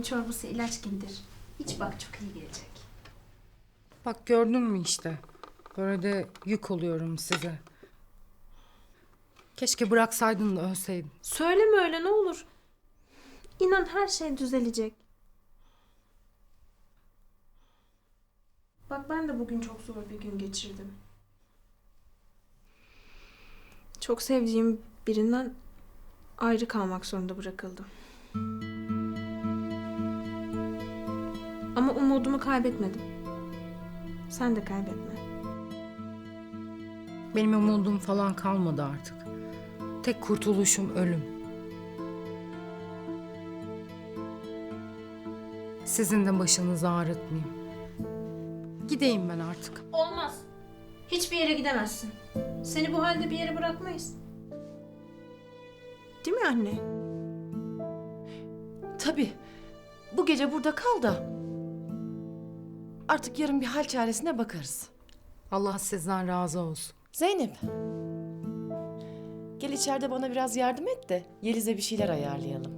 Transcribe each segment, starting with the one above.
Annemin çorbası ilaç gibidir. İç bak çok iyi gelecek. Bak gördün mü işte. Böyle de yük oluyorum size. Keşke bıraksaydın da ölseydin. Söyleme öyle ne olur. İnan her şey düzelecek. Bak ben de bugün çok zor bir gün geçirdim. Çok sevdiğim birinden ayrı kalmak zorunda bırakıldım. Umudumu kaybetmedim. Sen de kaybetme. Benim umudum falan kalmadı artık. Tek kurtuluşum ölüm. Sizin de başınızı ağrıtmayayım. Gideyim ben artık. Olmaz. Hiçbir yere gidemezsin. Seni bu halde bir yere bırakmayız. Değil mi anne? Tabii. Bu gece burada kal da. Artık yarın bir hal çaresine bakarız. Allah sizden razı olsun. Zeynep. Gel içeride bana biraz yardım et de Yeliz'e bir şeyler ayarlayalım.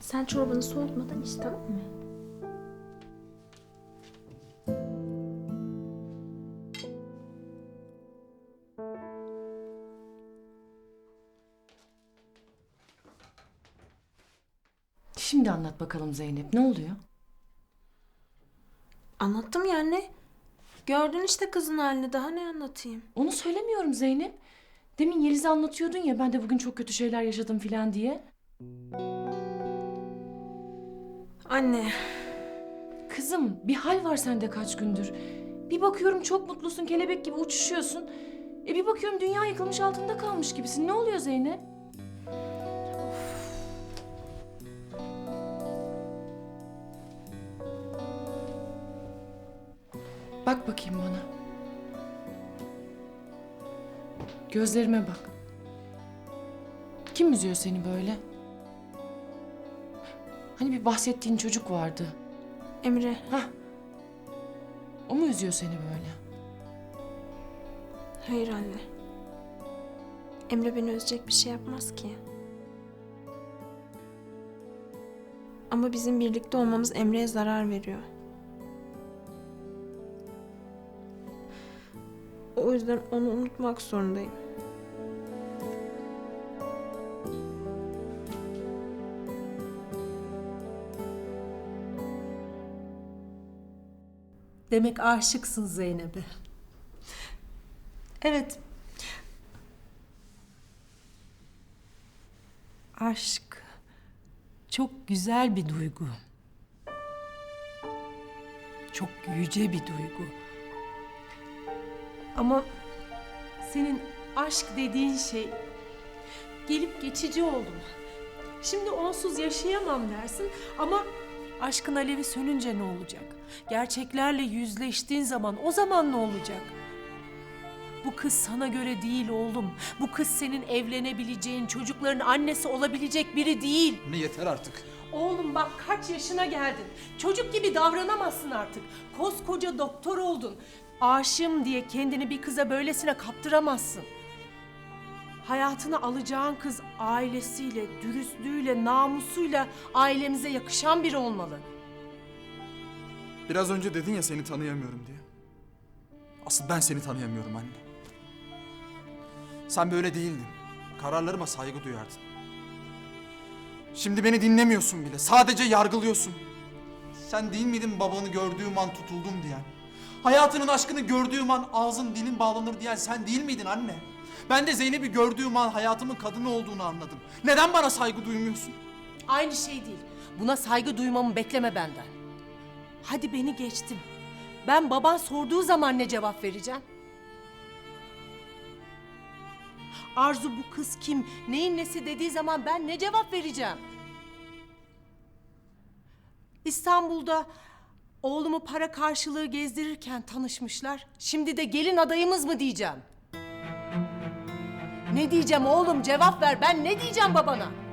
Sen çorbanı soğutmadan iç tamam mı? Şimdi anlat bakalım Zeynep ne oluyor? Anlattım ya anne. Gördün işte kızın halini daha ne anlatayım? Onu söylemiyorum Zeynep. Demin Yeliz'e anlatıyordun ya ben de bugün çok kötü şeyler yaşadım filan diye. Anne Kızım bir hal var sende kaç gündür. Bir bakıyorum çok mutlusun kelebek gibi uçuşuyorsun. E bir bakıyorum dünya yıkılmış altında kalmış gibisin. Ne oluyor Zeynep? Bak bakayım bana. Gözlerime bak. Kim üzüyor seni böyle? Hani bir bahsettiğin çocuk vardı. Emre Hah. O mu üzüyor seni böyle? hayır anne. Emre beni üzecek bir şey yapmaz ki. Ama bizim birlikte olmamız Emre'ye zarar veriyor. Yüzden onu unutmak zorundayım. Demek aşıksın Zeynep'e. Evet. Aşk çok güzel bir duygu. Çok yüce bir duygu. Ama senin aşk dediğin şey gelip geçici oldu. Şimdi onsuz yaşayamam dersin ama aşkın alevi sönünce ne olacak? Gerçeklerle yüzleştiğin zaman o zaman ne olacak? Bu kız sana göre değil oğlum. Bu kız senin evlenebileceğin, çocukların annesi olabilecek biri değil. Ne yeter artık. Oğlum bak kaç yaşına geldin. Çocuk gibi davranamazsın artık. Koskoca doktor oldun. Aşığım diye kendini bir kıza böylesine kaptıramazsın. Hayatını alacağın kız ailesiyle, dürüstlüğüyle, namusuyla ailemize yakışan biri olmalı. Biraz önce dedin ya seni tanıyamıyorum diye. Asıl ben seni tanıyamıyorum anne. Sen böyle değildin. Kararlarıma saygı duyardın. Şimdi beni dinlemiyorsun bile. Sadece yargılıyorsun. Sen değil miydin babanı gördüğüm an tutuldum diyen? Hayatının aşkını gördüğüm an ağzın dilin bağlanır diyen sen değil miydin anne? Ben de Zeynep'i gördüğüm an hayatımın kadını olduğunu anladım. Neden bana saygı duymuyorsun? Aynı şey değil. Buna saygı duymamı bekleme benden. Hadi beni geçtim. Ben baban sorduğu zaman ne cevap vereceğim? Arzu bu kız kim, neyin nesi dediği zaman ben ne cevap vereceğim? İstanbul'da oğlumu para karşılığı gezdirirken tanışmışlar. Şimdi de gelin adayımız mı diyeceğim? Ne diyeceğim oğlum cevap ver. Ben ne diyeceğim babana?